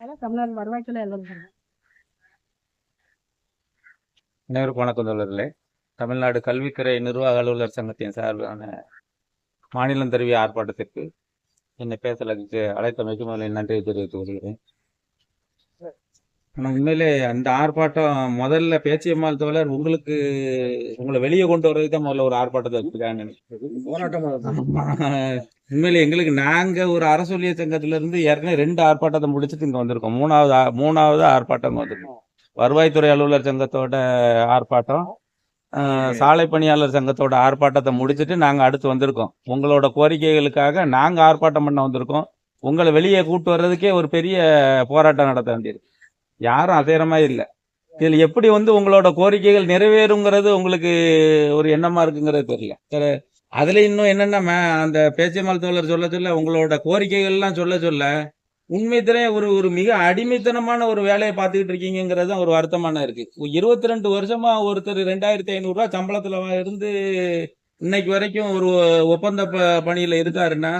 அதான் தமிழ்நாடு வருவாய்த்துறை அலுவலகம் அனைவருக்கும் வணக்கம் தோழர்களே. தமிழ்நாடு கல்வித்துறை நிர்வாக அலுவலர் சங்கத்தின் சார்பான மாநிலம் தருவிய ஆர்ப்பாட்டத்திற்கு என்னை பேசலுக்கு அழைத்தமைக்கு முதலில் நன்றியை தெரிவித்துக் கொள்கிறேன். ஆனா உண்மையிலே அந்த ஆர்ப்பாட்டம் முதல்ல பேச்சியம்மாள் தோழர் உங்களுக்கு உங்களை வெளியே கொண்டு வர்றதுக்கு தான் முதல்ல ஒரு ஆர்ப்பாட்டத்தை வச்சிருக்காங்க உண்மையிலே எங்களுக்கு நாங்க ஒரு அரசொலிய சங்கத்துல இருந்து ஏற்கனவே ரெண்டு ஆர்ப்பாட்டத்தை முடிச்சுட்டு இங்க வந்திருக்கோம். மூணாவது மூணாவது ஆர்ப்பாட்டம் வந்திருக்கோம். வருவாய்த்துறை அலுவலர் சங்கத்தோட ஆர்ப்பாட்டம் சாலை பணியாளர் சங்கத்தோட ஆர்ப்பாட்டத்தை முடிச்சுட்டு நாங்க அடுத்து வந்திருக்கோம். உங்களோட கோரிக்கைகளுக்காக நாங்க ஆர்ப்பாட்டம் பண்ண வந்திருக்கோம். உங்களை வெளியே கூட்டு வர்றதுக்கே ஒரு பெரிய போராட்டம் நடத்த வேண்டியிருக்கு. யாரும் அசைகிற மாதிரி இல்லை. இதில் எப்படி வந்து உங்களோட கோரிக்கைகள் நிறைவேறுங்கிறது உங்களுக்கு ஒரு எண்ணமா இருக்குங்கிறது தெரியல. சரி, அதுல இன்னும் என்னன்னா அந்த பேச்சியம்மாள் தோழர் சொல்ல சொல்ல உங்களோட கோரிக்கைகள்லாம் சொல்ல சொல்ல உண்மைத்திலே ஒரு ஒரு மிக அடிமைத்தனமான ஒரு வேலையை பார்த்துக்கிட்டு இருக்கீங்கிறது தான் ஒரு வருத்தமான இருக்கு. இருபத்தி ரெண்டு வருஷமா ஒருத்தர் ரெண்டாயிரத்தி ஐநூறுரூவா சம்பளத்தில் இருந்து இன்னைக்கு வரைக்கும் ஒரு ஒப்பந்த ப- பணியில் இருக்காருன்னா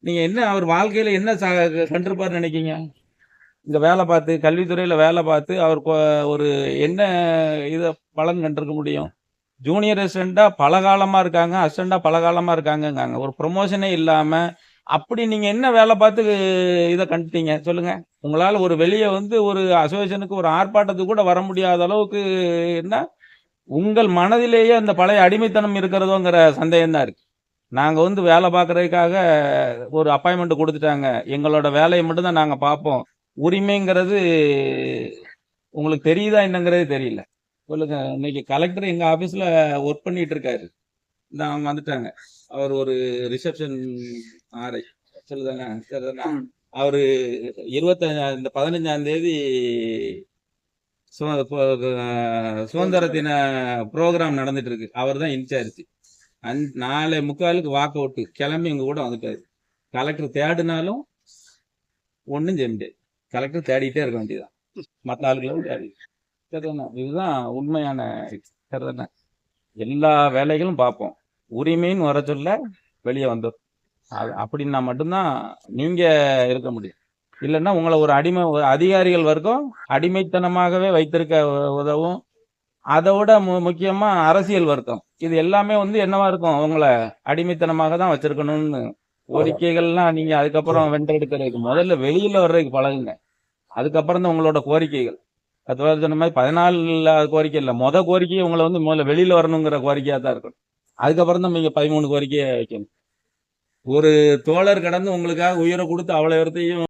நீங்க என்ன அவர் வாழ்க்கையில என்ன ச- கண்டிருப்பாருன்னு நினைக்கீங்க இந்த வேலை பார்த்து கல்வித்துறையில் வேலை பார்த்து அவர் ஒரு என்ன இதை பலன் கண்டிருக்க முடியும்? ஜூனியர் அசிஸ்டண்டா பல காலமாக இருக்காங்க அசிஸ்டண்டா பல காலமா இருக்காங்கங்காங்க ஒரு ப்ரொமோஷனே இல்லாமல் அப்படி நீங்கள் என்ன வேலை பார்த்து இதை கண்டுட்டீங்க? சொல்லுங்கள் உங்களால் ஒரு வெளியே வந்து ஒரு அசோசியேஷனுக்கு ஒரு ஆர்ப்பாட்டத்துக்கு கூட வர முடியாத அளவுக்கு என்ன? உங்கள் மனதிலேயே அந்த பழைய அடிமைத்தனம் இருக்கிறதோங்கிற சந்தேகம் தான் இருக்குது நாங்கள் வந்து வேலை பார்க்குறதுக்காக ஒரு அப்பாயின்மெண்ட் கொடுத்துட்டாங்க. எங்களோட வேலையை மட்டும்தான் நாங்கள் பார்ப்போம். உரிமைங்கிறது உங்களுக்கு தெரியுதா என்னங்கிறது தெரியல. சொல்லுங்க இன்னைக்கு கலெக்டர் எங்க ஆபீஸ்ல ஒர்க் பண்ணிட்டு இருக்காரு. இந்த அவங்க வந்துட்டாங்க. அவர் ஒரு ரிசப்ஷன் ஆரை சொல்லுதானே சரிதானே அவரு இருபத்தஞ்சா இந்த பதினஞ்சாம் தேதி சுதந்திர தின ப்ரோக்ராம் நடந்துட்டு இருக்கு. அவர் தான் இன்சார்ஜ் அந் நாளை முக்காலுக்கு வாக் அவுட்டு கிளம்பி எங்க கூட வந்துட்டாரு. கலெக்டர் தேடினாலும் ஒன்றும் செய்ய முடியாது. கலெக்டர் தேடிட்டே இருக்க வேண்டியதுதான். மற்ற ஆளுகளும் தேடி. சரிதானே இதுதான் உண்மையான. சரிதானே எல்லா வேலைகளும் பார்ப்போம். உரிமைன்னு வர சொல்ல வெளியே வந்துடும் அது அப்படின்னா மட்டும்தான் நீங்க இருக்க முடியும். இல்லைன்னா உங்களை ஒரு அடிமை அதிகாரிகள் வர்க்கம் அடிமைத்தனமாகவே வைத்திருக்க உதவும். அதை விட மு முக்கியமா அரசியல் வர்க்கம். இது எல்லாமே வந்து என்னவா இருக்கும்? உங்களை அடிமைத்தனமாக தான் வச்சிருக்கணும்னு. கோரிக்கைகள்லாம் நீங்க அதுக்கப்புறம் வென்றெடுக்கிறதுக்கு முதல்ல வெளியில வர்றதுக்கு பழகுங்க. அதுக்கப்புறம் தான் உங்களோட கோரிக்கைகள். அது சொன்ன மாதிரி பதினாலு கோரிக்கை இல்லை. மொதல் கோரிக்கையை உங்களை வந்து முதல்ல வெளியில வரணுங்கிற கோரிக்கையா தான் இருக்கணும் அதுக்கப்புறம் தான் நீங்கள் பதிமூணு கோரிக்கையை வைக்கணும். ஒரு தோழர் கடந்து உங்களுக்காக உயிரை கொடுத்து அவ்வளவு இடத்தையும்